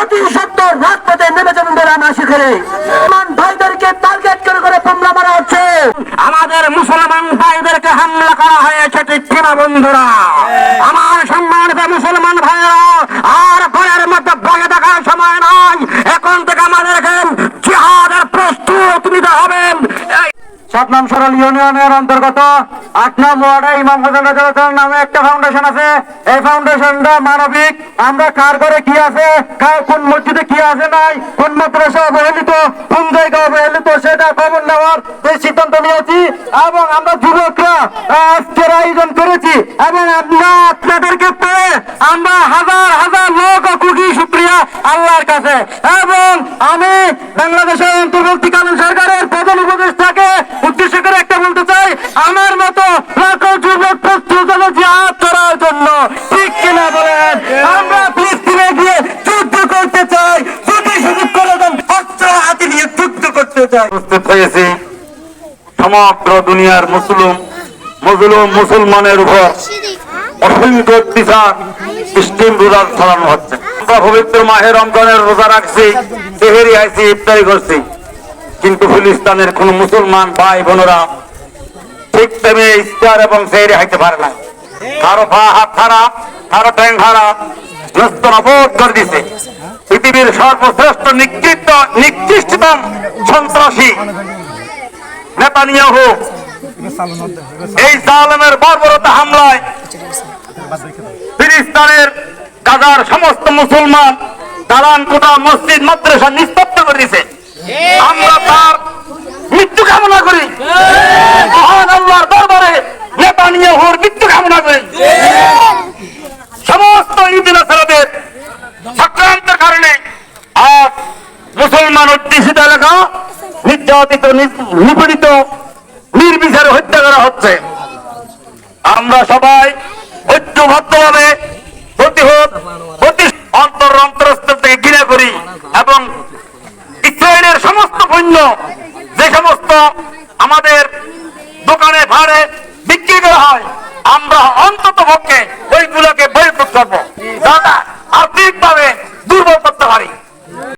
অতি সত্তর রাজপথে নেমে যাবেন বলে আমরা হচ্ছে। আমাদের মুসলমান ভাইদেরকে হামলা করা হয়েছে ঠিক বন্ধুরা। আমার সম্মানিত মুসলমান ভাইয়েরা, আর ভয়ের মধ্যে ভাগে দেখার সময় নয় এখন থেকে আমাদেরকে জিহাদের প্রস্তুত নিতে হবে। সাত নাম সরল ইউনিয়নের অন্তর্গত আট নং ওয়ার্ডে ইমাম হোসেন রাজার নামে একটা ফাউন্ডেশন আছে। এই ফাউন্ডেশনটা মানবিক। আমরা কার ঘরে কি আছে, কার কোন মসজিদে কি আছে নাই, কোন মাদ্রাসা অবহেলিত, কোন জায়গা অবহেলিত সেটা খবর নেওয়ার এই সিদ্ধান্ত নিয়েছি এবং আমরা যুবকরা আজকের আয়োজন করেছি এবং আমরা আপনাদেরকে পেয়ে আমরা হাজার হাজার লোক কোটি শুক্রিয়া আল্লাহর কাছে। এবং আমি বাংলাদেশের অন্তর্বর্তীকালীন সরকারের প্রধান উপদেষ্টাকে উদ্দেশ্য করে একটা বলতে চাই আমার মতো লাখো যুবক প্রস্তুত হলো জন্য ঠিক কিনা বলেন আমরা ফিলিস্তিনে গিয়ে যুদ্ধ করতে চাই যদি করে দেন হাতে নিয়ে যুদ্ধ করতে চাই উপস্থিত হয়েছি সমগ্র দুনিয়ার মুসলিম মজলুম মুসলমানের উপর অসংখ্য অত্যাচার স্টিম রোজা চালানো হচ্ছে আমরা পবিত্র মাহের রমজানের রোজা রাখছি তেহেরি আইছি ইফতারি করছি কিন্তু ফিলিস্তানের কোন মুসলমান ভাই বোনেরা ঠিক তেমনি ইফতার এবং সেহরি হাইতে পারে না কারও পা হাত হারা কারও ট্যাং নবোধ করে দিছে। পৃথিবীর সর্বশ্রেষ্ঠ নিকৃষ্ট নিকৃষ্টতম সন্ত্রাসী নেতানিয়াহু। এই জালেমের বর্বরতা হামলায় ফিলিস্তানের গাজার সমস্ত মুসলমান দালান কোটা মসজিদ মাদ্রাসা নিস্তব্ধ করে দিছে। আমরা সমস্ত ইদিন চক্রান্তের কারণে আজ মুসলমান নিপীড়িত, নির্বিচারে হত্যা করা হচ্ছে। আমরা সবাই ঐক্যবদ্ধভাবে প্রতিহত প্রতি অন্তর অন্তরস্থ থেকে ঘৃণা করি এবং ইসরায়েলের সমস্ত পণ্য যে সমস্ত আমাদের